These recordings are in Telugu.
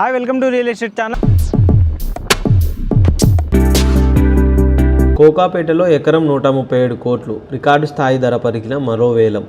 Hi welcome to real estate channel కోకాపేటలో ఎకరం నూట ముప్పై ఏడు కోట్లు. రికార్డు స్థాయి ధర పలికిన మరో వేలం.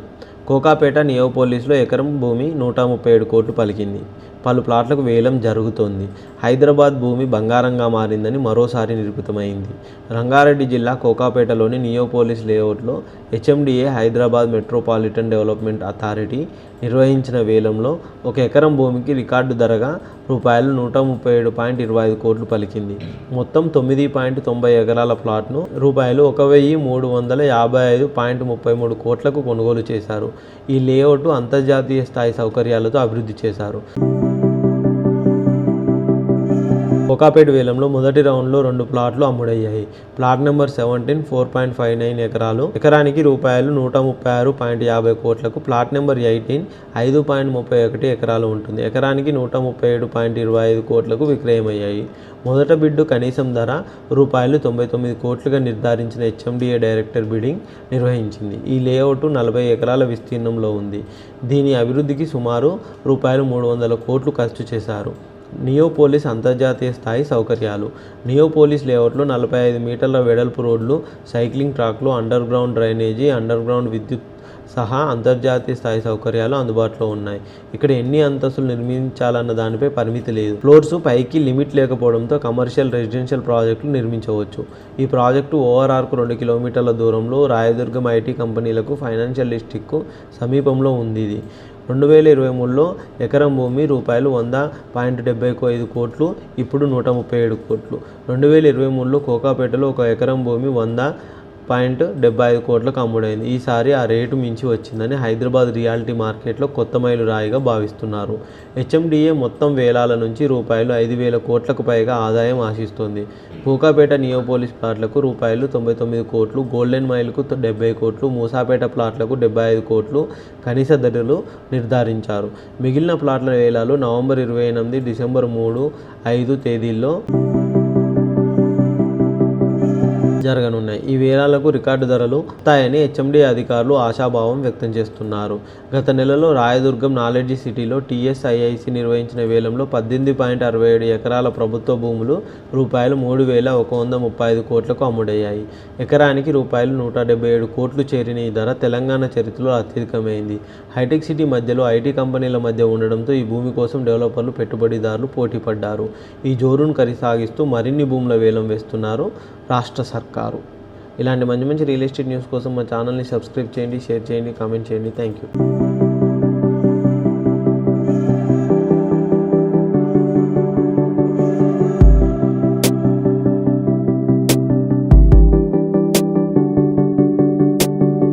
కోకాపేట నియోపోలీస్లో ఎకరం భూమి నూట ముప్పై ఏడు కోట్లు పలికింది. పలు ప్లాట్లకు వేలం జరుగుతోంది. హైదరాబాద్ భూమి బంగారంగా మారిందని మరోసారి నిరూపితమైంది. రంగారెడ్డి జిల్లా కోకాపేటలోని నియోపోలిస్ లేఅవుట్లో HMDA Hyderabad metropolitan development authority నిర్వహించిన వేలంలో ఒక ఎకరం భూమికి రికార్డు ధరగా రూపాయలు నూట ముప్పై ఏడు పాయింట్ ఇరవై ఐదు కోట్లు పలికింది. మొత్తం తొమ్మిది పాయింట్ తొంభై ఎకరాల ప్లాట్ను రూపాయలు ఒక వెయ్యి మూడు వందల యాభై ఐదు పాయింట్ ముప్పై మూడు కోట్లకు కొనుగోలు చేశారు. ఈ లేఅవుట్ అంతర్జాతీయ స్థాయి సౌకర్యాలతో అభివృద్ధి చేశారు. కోకాపేట వేలంలో మొదటి రౌండ్లో రెండు ప్లాట్లు అమ్ముడయ్యాయి. Plot number seventeen four point five nine ఎకరాలు. ఎకరానికి రూపాయలు నూట ముప్పై ఆరు పాయింట్ యాభై కోట్లకు. ప్లాట్ నెంబర్ ఎయిటీన్ ఐదు పాయింట్ ముప్పై ఒకటి ఎకరాలు ఉంటుంది. ఎకరానికి నూట ముప్పై ఏడు పాయింట్ ఇరవై ఐదు కోట్లకు విక్రయమయ్యాయి. మొదట బిడ్డు కనీసం ధర రూపాయలు తొంభై తొమ్మిది కోట్లుగా నిర్ధారించిన హెచ్ఎండిఏ డైరెక్టర్ బిడ్డింగ్ నిర్వహించింది. ఈ లేఅవుట్ నలభై ఎకరాల విస్తీర్ణంలో ఉంది. దీని అభివృద్ధికి సుమారు రూపాయలు మూడు వందల కోట్లు ఖర్చు చేశారు. నియోపోలిస్ అంతర్జాతీయ స్థాయి సౌకర్యాలు. నియోపోలిస్ లేఅవుట్లో నలభై ఐదు మీటర్ల వెడల్పు రోడ్లు సైక్లింగ్ ట్రాక్లు underground drainage underground విద్యుత్ సహా అంతర్జాతీయ స్థాయి సౌకర్యాలు అందుబాటులో ఉన్నాయి. ఇక్కడ ఎన్ని అంతస్తులు నిర్మించాలన్న దానిపై పరిమితి లేదు. ఫ్లోర్స్ పైకి లిమిట్ లేకపోవడంతో కమర్షియల్ రెసిడెన్షియల్ ప్రాజెక్టులు నిర్మించవచ్చు. ఈ ప్రాజెక్టు ఓఆర్ఆర్కు రెండు కిలోమీటర్ల దూరంలో రాయదుర్గం ఐటీ కంపెనీలకు ఫైనాన్షియల్ డిస్టిక్కు సమీపంలో ఉంది ఇది. రెండు వేల ఇరవై మూడులో ఎకరం భూమి రూపాయలు వంద పాయింట్ డెబ్బై ఐదు కోట్లు ఇప్పుడు నూట ముప్పై ఏడు కోట్లు. రెండు వేల ఇరవై మూడులో కోకాపేటలో ఒక ఎకరం భూమి వంద పాయింట్ డెబ్బై ఐదు కోట్లకు అమ్ముడైంది ఈసారి ఆ రేటు మించి వచ్చిందని హైదరాబాద్ రియాలిటీ మార్కెట్లో కొత్త మైలు రాయిగా భావిస్తున్నారు. హెచ్ఎండిఏ మొత్తం వేలాల నుంచి రూపాయలు ఐదు వేల కోట్లకు పైగా ఆదాయం ఆశిస్తోంది. కోకాపేట నియోపోలిస్ ప్లాట్లకు రూపాయలు తొంభై తొమ్మిది కోట్లు గోల్డెన్ మైల్కు డెబ్బై కోట్లు మూసాపేట ప్లాట్లకు డెబ్బై ఐదు కోట్లు కనీస ధరలు నిర్ధారించారు. మిగిలిన ప్లాట్ల వేలాలు నవంబర్ ఇరవై ఎనిమిది డిసెంబర్ మూడు ఐదు తేదీల్లో జరగనున్నాయి. ఈ వేలాలకు రికార్డు ధరలు వస్తాయని హెచ్ఎండి అధికారులు ఆశాభావం వ్యక్తం చేస్తున్నారు. గత నెలలో రాయదుర్గం నాలెడ్జి సిటీలో టీఎస్ఐఐసి నిర్వహించిన వేలంలో పద్దెనిమిది పాయింట్ అరవై ఏడు ఎకరాల ప్రభుత్వ భూములు రూపాయలు మూడు వేల ఒక వంద ముప్పై ఐదు కోట్లకు అమ్ముడయ్యాయి. ఎకరానికి రూపాయలు నూట డెబ్బై ఏడు కోట్లు చేరిన ఈ ధర తెలంగాణ చరిత్రలో అత్యధికమైంది. హైటెక్ సిటీ మధ్యలో ఐటీ కంపెనీల మధ్య ఉండడంతో ఈ భూమి కోసం డెవలపర్లు పెట్టుబడిదారులు పోటీపడ్డారు. ఈ జోరును కొనసాగిస్తూ మరిన్ని భూముల వేలం వేస్తున్నారు రాష్ట్ర సర్కారు. కారు. ఇలాంటి మంచి మంచి రియల్ ఎస్టేట్ న్యూస్ కోసం మా ఛానల్ని సబ్స్క్రైబ్ చేయండి షేర్ చేయండి కామెంట్ చేయండి. Thank you